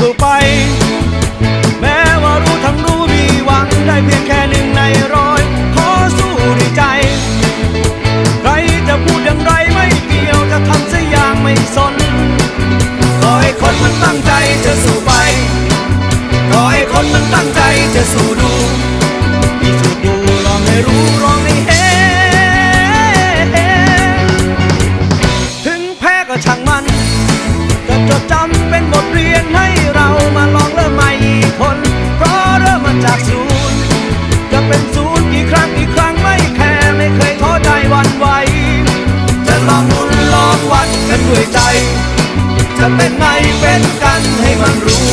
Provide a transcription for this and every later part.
คือไป องวัดกันด้วยใจ จะเป็นไงเป็นกันให้มันรู้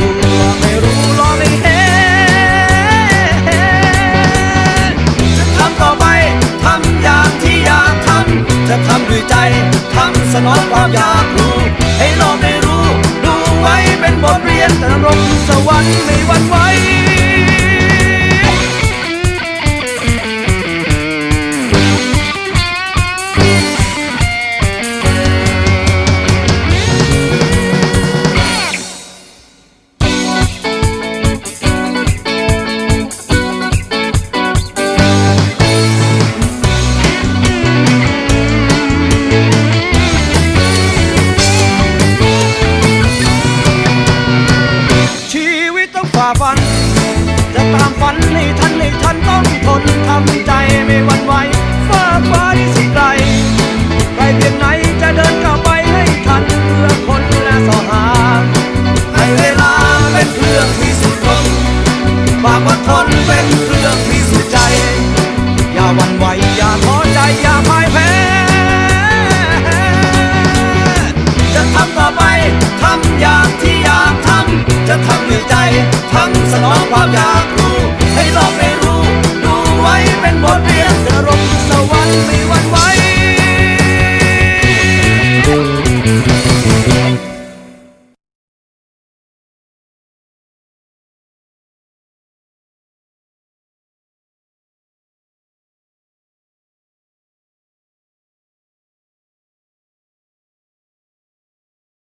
ดูลองให้รู้ลองให้เห็นจะทำต่อไปทำอย่างที่อยากทำจะทำด้วยใจทำสนองความอยากรู้ ให้โลกได้รู้ ดูไว้เป็นบทเรียนแต่นรกสวรรค์ไม่หวั่นไหว่าฟัน จะตามฝันให้ทันให้ทันต้องทนทำใจไม่วัน waka.